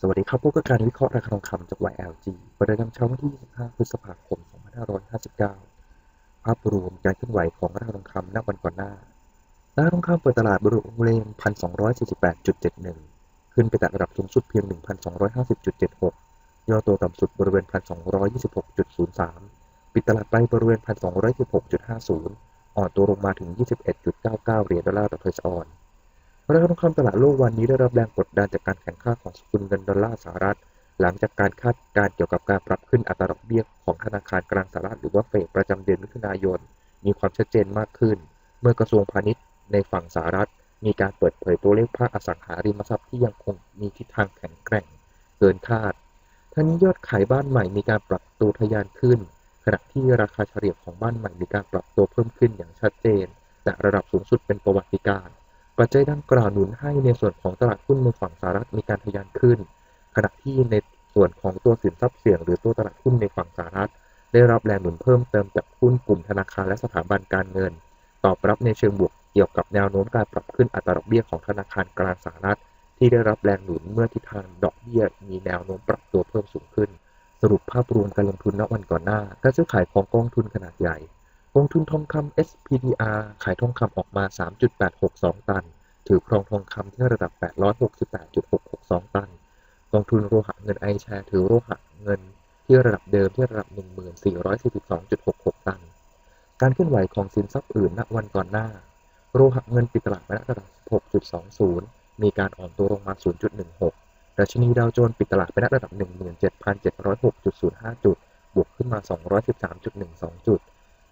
สวัสดีครับพบกับการวิเคราะห์ราคาทองคำจาก YLG ประจำเช้าวันที่ 25 พฤษภาคม 2559 ภาพรวมการเคลื่อนไหวของราคาทองคำณวันก่อนหน้า ราคาทองคำเปิดตลาดบริเวณ 1,248.71 ขึ้นไปแตะระดับสูงสุดเพียง 1,250.76 ย่อตัวต่ำสุดบริเวณ 1,226.03 ปิดตลาดไปบริเวณ 1,216.50 อ่อนตัวลงมาถึง 21.99 เหรียญดอลลาร์ต่อทรัสออน ราคาทองคำตลาดโลกวันนี้ได้รับแรงกดดันจากการแข่งข้าของสกุลเงินดอลลาร์สหรัฐ หลังจากการคาดการเกี่ยวกับการปรับขึ้นอัตราดอกเบี้ยของธนาคารกลางสหรัฐหรือว่าเฟดประจำเดือนมิถุนายน มีความชัดเจนมากขึ้น เมื่อกระทรวงพาณิชย์ในฝั่งสหรัฐ มีการเปิดเผยตัวเลขภาคอสังหาริมทรัพย์ที่ยังคงมีทิศทางแข็งแกร่ง เกินคาดทั้งนี้ยอดขายบ้านใหม่มีการปรับตัวทะยานขึ้น ขณะที่ราคาเฉลี่ยของบ้านใหม่มีการปรับตัวเพิ่มขึ้นอย่างชัดเจนแต่ระดับสูงสุดเป็นประวัติการ ปัจจัยดังกล่าวหนุนให้ในส่วนของตลาดหุ้นในฝั่งสหรัฐมีการทะยานขึ้น ขณะที่ในส่วนของตัวสินทรัพย์เสี่ยง หรือตัวตลาดหุ้นในฝั่งสหรัฐ ได้รับแรงหนุนเพิ่มเติมจากหุ้นกลุ่มธนาคารและสถาบันการเงิน ตอบรับในเชิงบวกเกี่ยวกับแนวโน้มการปรับขึ้นอัตราดอกเบี้ยของธนาคารกลางสหรัฐ ที่ได้รับแรงหนุนเมื่อทิศทางดอกเบี้ยมีแนวโน้มปรับตัวเพิ่มสูงขึ้น สรุปภาพรวมการลงทุนณวันก่อนหน้า การซื้อขายของกองทุนขนาดใหญ่ กองทุนทองคำ SPDR ขายทองคำออกมา 3.862 ตัน ถือครองทองคำที่ระดับ 868.662 ตัน กองทุนโลหะเงินไอแชร์ถือโลหะเงินที่ระดับเดิมที่ระดับ 1442.66 ตัน การเคลื่อนไหวของสินทรัพย์อื่นณวันก่อนหน้า โลหะเงินปิดตลาดไประดับ 6.20 มีการอ่อนตัวลงมา 0.16 ดัชนีดาวโจนส์ปิดตลาดไประดับ 17,706.05 จุด บวกขึ้นมา 213.12 จุด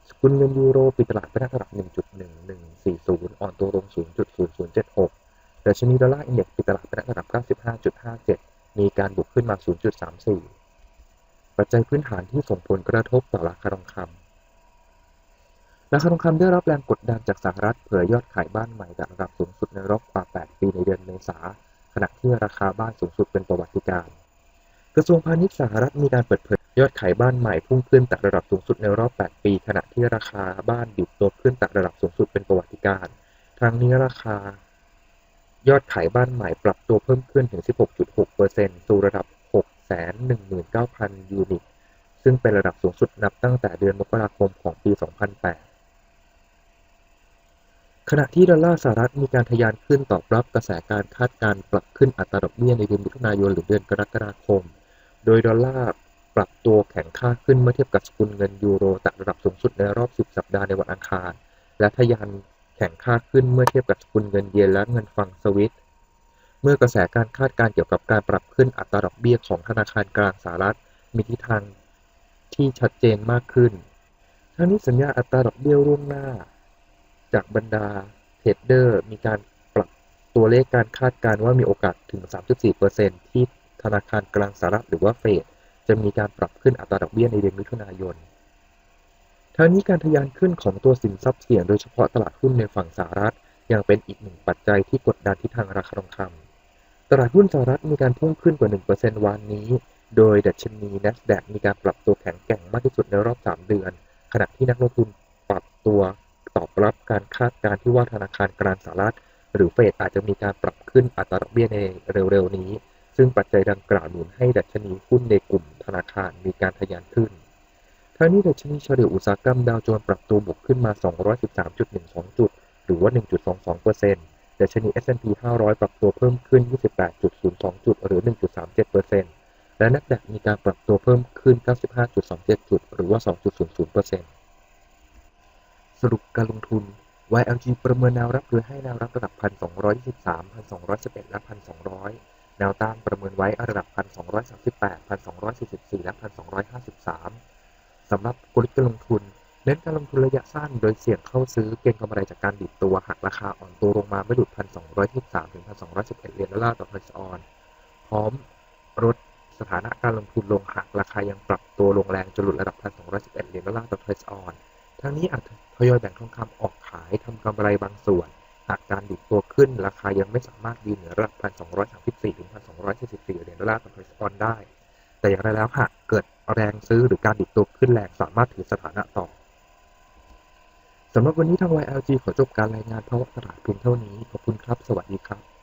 สกุลเงินยูโรปิดตลาดไประดับ 1.1140 อ่อนตัวลง 0.0076ดัชนีดอลลาร์อินเด็กซ์ปิดตลาดไประดับ 95.57 มีการบวกขึ้นมา 0.34 ปัจจัยพื้นฐานที่ส่งผลกระทบต่อราคาทองคำราคาทองคำได้รับแรงกดดันจากสหรัฐเผยยอดขายบ้านใหม่จากระดับสูงสุดในรอบกว่า 8 ปีในเดือนเมษาขณะที่ราคาบ้านสูงสุดเป็นประวัติการ กระทรวงพาณิชย์สหรัฐมีการเปิดเผย ยอดขายบ้านใหม่พุ่งขึ้นแต่ระดับสูงสุดในรอบ 8 ปี ขณะที่ราคาบ้านดิบตัวขึ้นแต่ระดับสูงสุดเป็นประวัติการทั้งนี้ราคา ยอดขายบ้านใหม่ปรับตัวเพิ่มขึ้นถึง 16.6%สู่ระดับ 619,000 ยูนิต ซึ่งเป็นระดับสูงสุดนับตั้งแต่เดือนมกราคมของปี 2008 ขณะที่ดอลลาร์สหรัฐมีการทะยานขึ้นตอบรับกระแสการคาดการปรับขึ้นอัตราดอกเบี้ยในเดือนมิถุนายนหรือเดือนกรกฎาคม โดยดอลลาร์ ปรับตัวแข็งค่าขึ้นเมื่อเทียบกับสกุลเงินยูโรแตะระดับสูงสุดในรอบ 10 สัปดาห์ในวันอังคาร และทะยานแข็งค่าขึ้นเมื่อเทียบกับสกุลเงินเยนและเงินฟังสวิต เมื่อกระแสการคาดการเกี่ยวกับการปรับขึ้นอัตราดอกเบี้ยของธนาคารกลางสหรัฐ มีทิศทางที่ชัดเจนมากขึ้น ทั้งนี้สัญญาอัตราดอกเบี้ยล่วงหน้า จากบรรดาเทรดเดอร์มีการปรับตัวเลขการคาดการว่ามีโอกาสถึง 3.4%ที่ธนาคารกลางสหรัฐหรือว่าเฟด จะมีการปรับขึ้นอัตราดอกเบี้ยในเดือนมิถุนายน ทั้งนี้การทะยานขึ้นของตัวสินทรัพย์เสี่ยงโดยเฉพาะตลาดหุ้นในฝั่งสหรัฐยังเป็นอีกหนึ่งปัจจัยที่กดดันทิศทางราคาทองคำตลาดหุ้นสหรัฐมีการพุ่งขึ้นกว่า 1%วันนี้ โดยดัชนี NASDAQ มีการปรับตัวแข็งแกร่งมากที่สุดในรอบ 3 เดือน ขณะที่นักลงทุนปรับตัวตอบรับการคาดการณ์ที่ว่าธนาคารกลางสหรัฐ หรือเฟดอาจจะมีการปรับขึ้นอัตราดอกเบี้ยในเร็วๆนี้ ซึ่งปัจจัยดังกล่าวหนุนให้ดัชนีหุ้นในกลุ่มธนาคารมีการทะยานขึ้นทั้งนี้ดัชนีเฉลี่ยอุตสาหกรรมดาวโจนส์ปรับตัวบวกขึ้นมา 213.12 จุด หรือว่า 1.22%ดัชนี S&P 500 ปรับตัวเพิ่มขึ้น 28.02 จุด หรือ 1.37%และนักดักมีการปรับตัวเพิ่มขึ้น 95.27 จุด หรือว่า 2.00%สรุปการลงทุน YLG ประเมินแนวรับโดยให้แนวรับระดับ 1,223 1,211 และ 1,200 วต้านประเมินไว้ระดับ 1,238 1,244 และ 1,253 สำหรับกลยุทธ์การลงทุน เน้นการลงทุนระยะสั้น โดยเสี่ยงเข้าซื้อเก็งกำไรจากการดิดตัวหากราคาอ่อนตัวลงมาไม่หลุด 1,223 ถึง 1,211 เหรียญดอลลาร์ต่อทอยส์ออน พร้อมลดสถานะการลงทุนลงหากราคายังปรับตัวลงแรงจนหลุดระดับ 1,211 เหรียญดอลลาร์ต่อทส์ออน ทั้งนี้อาจทยอยแบ่งทองคำออกขายทำกำไรบางส่วน หากการดิดตัวขึ้น ราคายังไม่สามารถยืนเหนือระดับ 1,234 ถึง 1,244 เหรียญดอลลาร์ต่อทอยส์ออนได้ แต่อย่างไรแล้วหากเกิดแรงซื้อหรือการดิดตัวขึ้นแรงสามารถถือสถานะต่อสำหรับวันนี้ทาง YLG ขอจบการรายงานภาวะตลาดเพียงเท่านี้ ขอบคุณครับ สวัสดีครับ